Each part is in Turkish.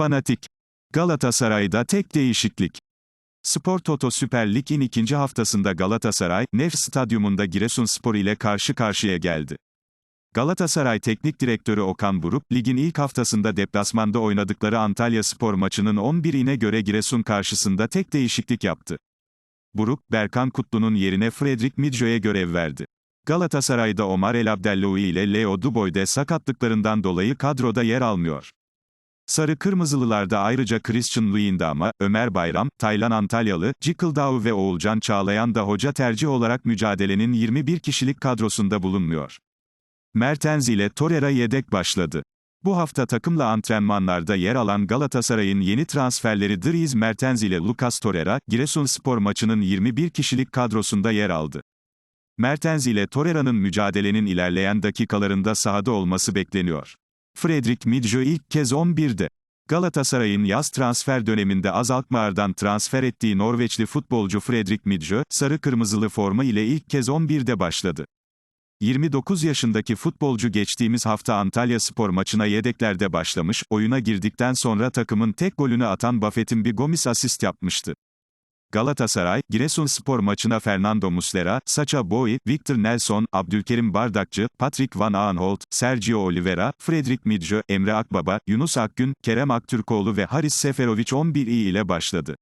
Fanatik. Galatasaray'da tek değişiklik. Spor Toto Süper Lig'in ikinci haftasında Galatasaray, Nef Stadyumunda Giresunspor ile karşı karşıya geldi. Galatasaray Teknik Direktörü Okan Buruk, ligin ilk haftasında deplasmanda oynadıkları Antalya Spor maçının 11'ine göre Giresun karşısında tek değişiklik yaptı. Buruk, Berkan Kutlu'nun yerine Fredrik Midjo'ya görev verdi. Galatasaray'da Omar El Abdelloui ile Leo Dubois sakatlıklarından dolayı kadroda yer almıyor. Sarı Kırmızılılarda ayrıca Christian Luyendama, Ömer Bayram, Taylan Antalyalı, Cikıldao ve Oğulcan Çağlayan da hoca tercih olarak mücadelenin 21 kişilik kadrosunda bulunmuyor. Mertens ile Torreira yedek başladı. Bu hafta takımla antrenmanlarda yer alan Galatasaray'ın yeni transferleri Dries Mertens ile Lucas Torreira, Giresunspor maçının 21 kişilik kadrosunda yer aldı. Mertens ile Torreira'nın mücadelenin ilerleyen dakikalarında sahada olması bekleniyor. Fredrik Midjo ilk kez 11'de. Galatasaray'ın yaz transfer döneminde Azalkmaar'dan transfer ettiği Norveçli futbolcu Fredrik Midjo, sarı-kırmızılı forma ile ilk kez 11'de başladı. 29 yaşındaki futbolcu geçtiğimiz hafta Antalya Spor maçına yedeklerde başlamış, oyuna girdikten sonra takımın tek golünü atan Buffett'in bir Gomis asist yapmıştı. Galatasaray, Giresunspor maçına Fernando Muslera, Sacha Boey, Victor Nelson, Abdülkerim Bardakçı, Patrick Van Aanholt, Sergio Oliveira, Fredrik Midjo, Emre Akbaba, Yunus Akgün, Kerem Aktürkoğlu ve Haris Seferovic 11 iyi ile başladı.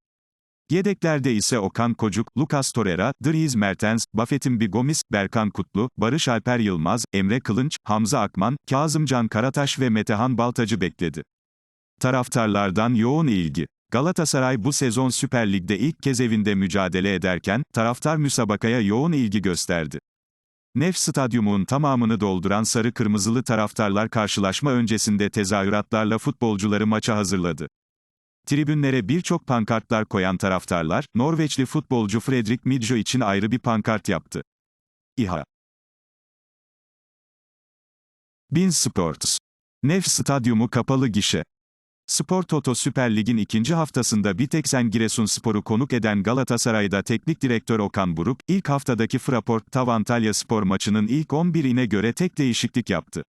Yedeklerde ise Okan Kocuk, Lucas Torreira, Dries Mertens, Buffett'in Bigomis, Berkan Kutlu, Barış Alper Yılmaz, Emre Kılınç, Hamza Akman, Kazımcan Karataş ve Metehan Baltacı bekledi. Taraftarlardan yoğun ilgi. Galatasaray bu sezon Süper Lig'de ilk kez evinde mücadele ederken, taraftar müsabakaya yoğun ilgi gösterdi. Nef stadyumun tamamını dolduran sarı kırmızılı taraftarlar karşılaşma öncesinde tezahüratlarla futbolcuları maça hazırladı. Tribünlere birçok pankartlar koyan taraftarlar, Norveçli futbolcu Fredrik Midjo için ayrı bir pankart yaptı. İHA Bin Sports Nef Stadyumu kapalı gişe Spor Toto Süper Lig'in ikinci haftasında Biteksen Giresunspor'u konuk eden Galatasaray'da teknik direktör Okan Buruk, ilk haftadaki Fraport Tav Antalya Spor maçının ilk 11'ine göre tek değişiklik yaptı.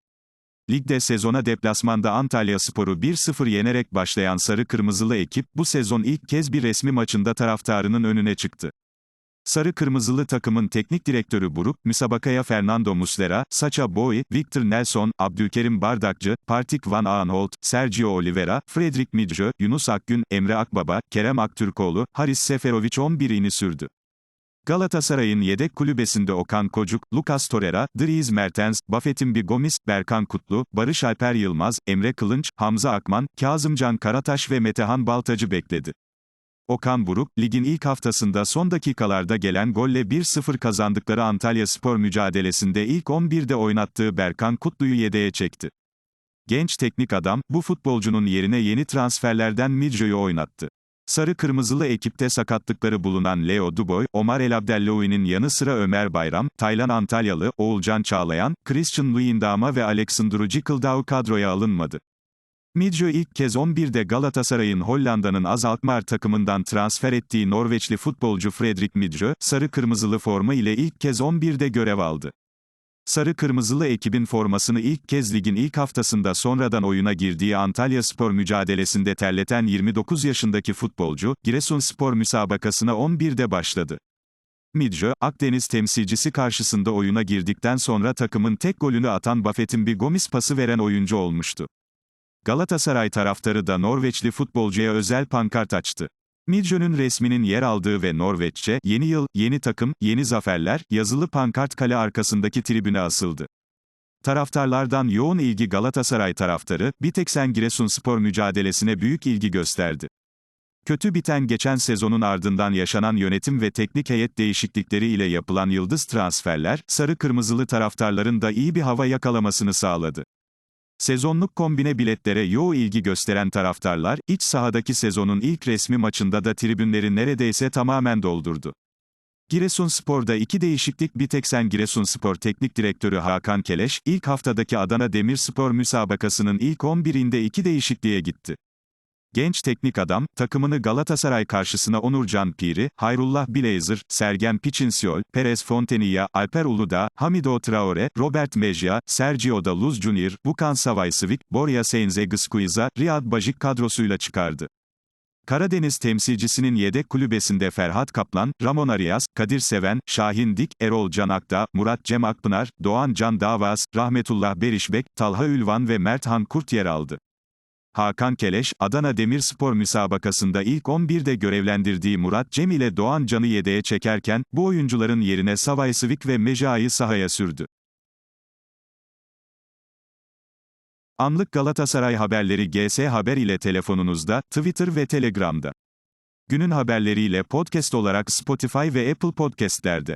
Ligde sezona deplasmanda Antalya Sporu 1-0 yenerek başlayan Sarı Kırmızılı ekip, bu sezon ilk kez bir resmi maçında taraftarının önüne çıktı. Sarı Kırmızılı takımın teknik direktörü Buruk, müsabakaya Fernando Muslera, Sacha Boey, Victor Nelson, Abdülkerim Bardakçı, Partik Van Aanholt, Sergio Oliveira, Fredrik Midjo, Yunus Akgün, Emre Akbaba, Kerem Aktürkoğlu, Haris Seferovic 11'ini sürdü. Galatasaray'ın yedek kulübesinde Okan Kocuk, Lucas Torreira, Dries Mertens, Buffett'in bir Gomis, Berkan Kutlu, Barış Alper Yılmaz, Emre Kılınç, Hamza Akman, Kazımcan Karataş ve Metehan Baltacı bekledi. Okan Buruk, ligin ilk haftasında son dakikalarda gelen golle 1-0 kazandıkları Antalya Spor mücadelesinde ilk 11'de oynattığı Berkan Kutlu'yu yedeğe çekti. Genç teknik adam, bu futbolcunun yerine yeni transferlerden Midjo'yu oynattı. Sarı Kırmızılı ekipte sakatlıkları bulunan Leo Dubois, Omar El Abdelloui'nin yanı sıra Ömer Bayram, Taylan Antalyalı, Oğulcan Çağlayan, Christian Luyendama ve Alexandru Cikıldao kadroya alınmadı. Midjo ilk kez 11'de Galatasaray'ın Hollanda'nın Azalkmaar takımından transfer ettiği Norveçli futbolcu Fredrik Midjo, sarı kırmızılı forma ile ilk kez 11'de görev aldı. Sarı Kırmızılı ekibin formasını ilk kez ligin ilk haftasında sonradan oyuna girdiği Antalya Spor mücadelesinde terleten 29 yaşındaki futbolcu, Giresunspor müsabakasına 11'de başladı. Midjo, Akdeniz temsilcisi karşısında oyuna girdikten sonra takımın tek golünü atan Buffett'in bir Gomis pası veren oyuncu olmuştu. Galatasaray taraftarı da Norveçli futbolcuya özel pankart açtı. Midjo'nun resminin yer aldığı ve Norveççe, yeni yıl, yeni takım, yeni zaferler, yazılı pankart kale arkasındaki tribüne asıldı. Taraftarlardan yoğun ilgi Galatasaray taraftarı, Biteksen Giresunspor mücadelesine büyük ilgi gösterdi. Kötü biten geçen sezonun ardından yaşanan yönetim ve teknik heyet değişiklikleri ile yapılan yıldız transferler, sarı kırmızılı taraftarların da iyi bir hava yakalamasını sağladı. Sezonluk kombine biletlere yoğun ilgi gösteren taraftarlar, iç sahadaki sezonun ilk resmi maçında da tribünleri neredeyse tamamen doldurdu. Giresunspor'da iki değişiklik Biteksen Giresunspor Teknik Direktörü Hakan Keleş, ilk haftadaki Adana Demirspor müsabakasının ilk 11'inde iki değişikliğe gitti. Genç teknik adam, takımını Galatasaray karşısına Onurcan Piri, Hayrullah Bilazer, Sergen Piçinsiol, Perez Fontania, Alper Uludağ, Hamido Traore, Robert Mejia, Sergio Daluz Junior, Bukan Savaysivik, Borja Seinzegıskuiza, Riyad Bajik kadrosuyla çıkardı. Karadeniz temsilcisinin yedek kulübesinde Ferhat Kaplan, Ramon Arias, Kadir Seven, Şahin Dik, Erol Can Akdağ, Murat Cem Akpınar, Doğan Can Davaz, Rahmetullah Berişbek, Talha Ülvan ve Merthan Kurt yer aldı. Hakan Keleş, Adana Demirspor müsabakasında ilk 11'de görevlendirdiği Murat Cem ile Doğan Can'ı yedeğe çekerken, bu oyuncuların yerine Savaysivik ve Mejai'yi sahaya sürdü. Anlık Galatasaray haberleri GS Haber ile telefonunuzda, Twitter ve Telegram'da. Günün haberleriyle podcast olarak Spotify ve Apple Podcast'lerde.